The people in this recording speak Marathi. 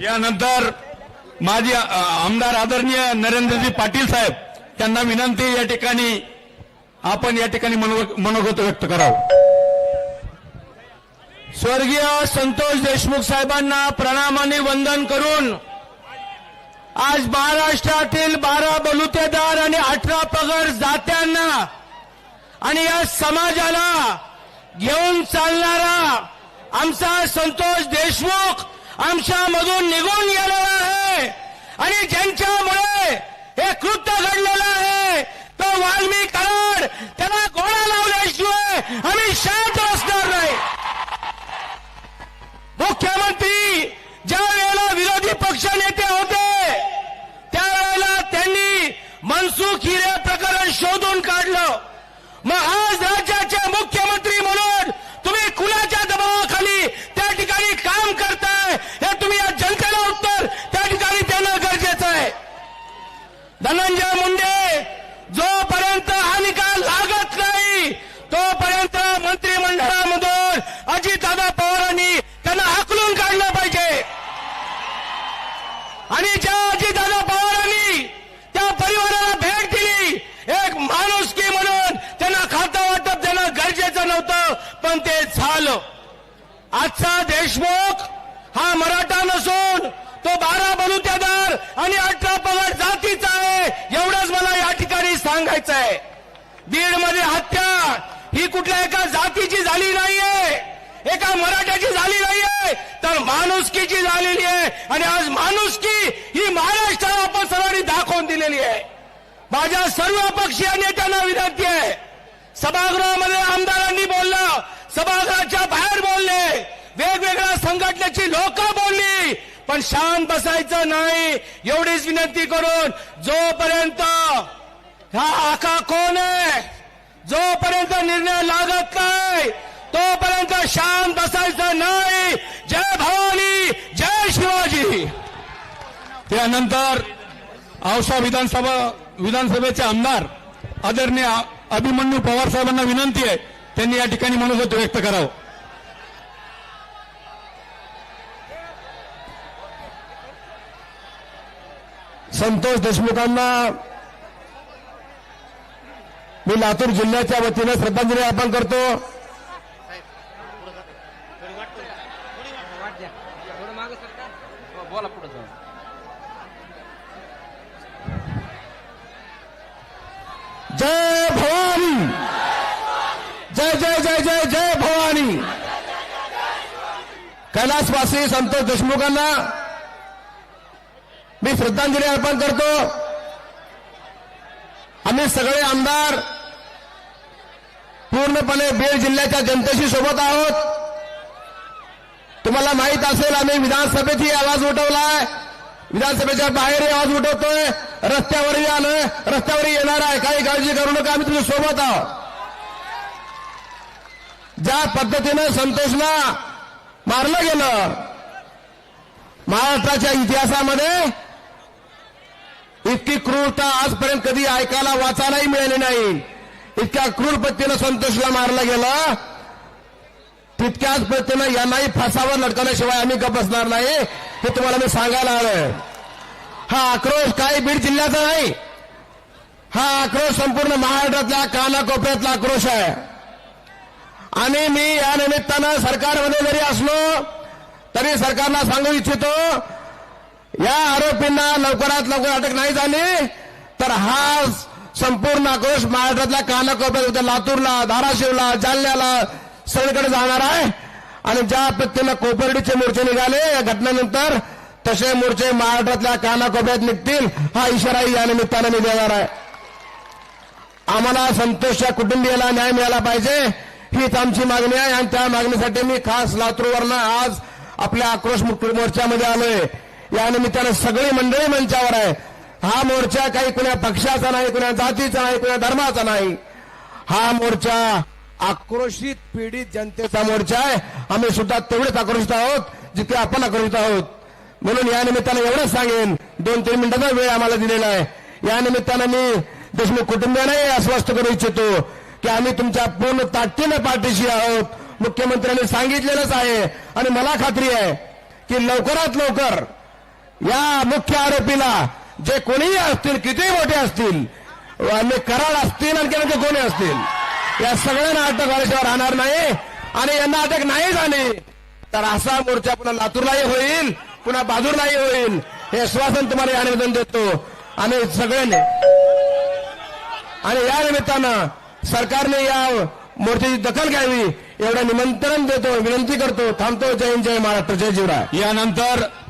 यानंतर माजी आमदार आदरणीय नरेंद्रजी पाटील साहेब त्यांना विनंती या ठिकाणी आपण या ठिकाणी मनोगत व्यक्त करावं. स्वर्गीय संतोष देशमुख साहेबांना प्रणामाने वंदन करून आज महाराष्ट्रातील बारा बलुतेदार आणि अठरा पगार जात्यांना आणि या समाजाला घेऊन चालणारा आमचा संतोष देशमुख आमच्यामधून निघून गेलेला आहे. आणि ज्यांच्यामुळे हे कृत्य घडलेलं आहे तो वाल्मी कराड त्याला गोळा लावल्याशिवाय आम्ही शांत असणार नाही. मुख्यमंत्री ज्या वेळेला विरोधी पक्ष नेते होते त्यावेळेला त्यांनी मनसुख हिरे प्रकरण शोधून काढलं. मग आज राज्य मुख्यमंत्री म्हणून तुम्ही कुणाच्या दबावाखाली त्या ठिकाणी काम करताय हे तुम्ही या जनतेला उत्तर त्या ठिकाणी देणं गरजेचं आहे धनंजय मुंडे जोपर्यंत हा निकाल लागत नाही तोपर्यंत मंत्रिमंडळामधून अजितदादा पवारांनी त्यांना हाकलून काढलं पाहिजे. आणि ज्या अजितदादा पवारांनी त्या परिवाराला भेट दिली एक माणुसकी म्हणून त्यांना खातं वाटप देणं गरजेचं नव्हतं पण ते झालं. आजचा देशमुख हा मराठा नसून तो बारा बलुतेदार आणि अठरा पगड जात आहे एवढंच मला या करायचं आहे बीडमध्ये हत्या. ही कुठल्या एका जातीची झाली नाहीये. एका मराठ्याची झाली नाहीये. तर माणुसकीची झालेली आहे. आणि आज माणुसकी ही महाराष्ट्राला आपण सर्वांनी दाखवून दिलेली आहे. माझ्या सर्व पक्षीय नेत्यांना विनंती आहे. सभागृहामध्ये आमदारांनी बोललं. सभागृहाच्या बाहेर बोलले. वेगवेगळ्या संघटनेची लोक बोलली. पण शांत बसायचं नाही. एवढीच विनंती करून जोपर्यंत हा आका कोण आहे? जोपर्यंत निर्णय लागत नाही तोपर्यंत शांत बसायचं नाही. जय भवानी जय शिवाजी. त्यानंतर औसा विधानसभा विधानसभेचे आमदार आदरणीय अभिमन्यू पवार साहेबांना विनंती आहे त्यांनी या ठिकाणी मनोगत व्यक्त करावं. संतोष देशमुखांना मी लातूर जिल्ह्याच्या वतीनं श्रद्धांजली अर्पण करतो. जय भवानी! जय जय जय जय जय भवानी! कैलासवासी संतोष देशमुखांना मी श्रद्धांजली अर्पण करतो. आम्ही सगळे आमदार पूर्णपणे बीड जिल्ह्याच्या जनतेशी सोबत आहोत. तुम्हाला माहीत असेल आम्ही विधानसभेतही आवाज उठवलाय. विधानसभेच्या बाहेरही आवाज उठवतोय. रस्त्यावरही आलोय. रस्त्यावरही येणार आहे. काही काळजी करू नका. आम्ही तुझ्या सोबत आहोत. ज्या पद्धतीनं संतोषला मारलं गेलं महाराष्ट्राच्या इतिहासामध्ये इतकी क्रूरता आजपर्यंत कधी ऐकायला वाचायलाही मिळाली नाही. इतक्या क्रूर पद्धतीनं संतोषला मारलं गेलं. तितक्याच पद्धतीनं यांनाही फासावर लटकवल्याशिवाय आम्ही गप बसणार नाही हे तुम्हाला मी सांगायला आलोय. हा आक्रोश काही बीड जिल्ह्याचा नाही. हा आक्रोश संपूर्ण महाराष्ट्रातल्या कानाकोपऱ्यातला आक्रोश आहे. आणि मी या निमित्तानं सरकारमध्ये जरी असलो तरी सरकारला सांगू इच्छितो या आरोपींना लवकरात लवकर अटक नाही झाली तर हा संपूर्ण आक्रोश महाराष्ट्रातल्या कानाकोपऱ्यात उद्या लातूरला धाराशिवला जालन्याला सगळीकडे जाणार आहे. आणि ज्या पद्धतीनं कोपर्डीचे मोर्चे निघाले या घटनेनंतर तसे मोर्चे महाराष्ट्रातल्या कानाकोपऱ्यात निघतील हा इशाराही या निमित्तानं मी देणार आहे. आम्हाला संतोषच्या कुटुंबियाला न्याय मिळाला पाहिजे हीच आमची मागणी आहे. आणि त्या मागणीसाठी मी खास लातूरवरनं आज आपल्या आक्रोश मोर्चामध्ये आलोय. या निमित्तानं सगळी मंडळी मंचावर आहे. हा मोर्चा काही कुण्या पक्षाचा नाही कुण्या जातीचा नाही कुण्या धर्माचा नाही. हा मोर्चा आक्रोशित पीडित जनतेचा मोर्चा आहे. आम्ही सुद्धा तेवढेच आक्रोशित आहोत जितके आपण आक्रोशित आहोत. म्हणून या निमित्तानं एवढंच सांगेन दोन तीन मिनिटाचा वेळ आम्हाला दिलेला आहे. या निमित्तानं मी देशमुख कुटुंबियांनाही आश्वस्त करू इच्छितो की आम्ही तुमच्या पूर्ण ताकदीनं पाठीशी आहोत. मुख्यमंत्र्यांनी सांगितलेलंच आहे आणि मला खात्री आहे की लवकरात लवकर या मुख्य आरोपीला जे कोणीही असतील कितीही मोठे असतील आणि कराड असतील आणखी आणखी कोणी असतील या सगळ्यांना अटक झाल्याशिवाय राहणार नाही आणि यांना अटक नाही झाली तर असा मोर्चा पुन्हा लातूरलाही होईल पुन्हा बाजूरलाही होईल हे श्वासन तुम्हाला या निवेदन देतो. आणि सगळ्यांनी आणि या निमित्तानं सरकारने या मोर्चाची दखल घ्यावी एवढं निमंत्रण देतो विनंती करतो. थांबतो. जय हिंद, जय महाराष्ट्र जय जीवराय. यानंतर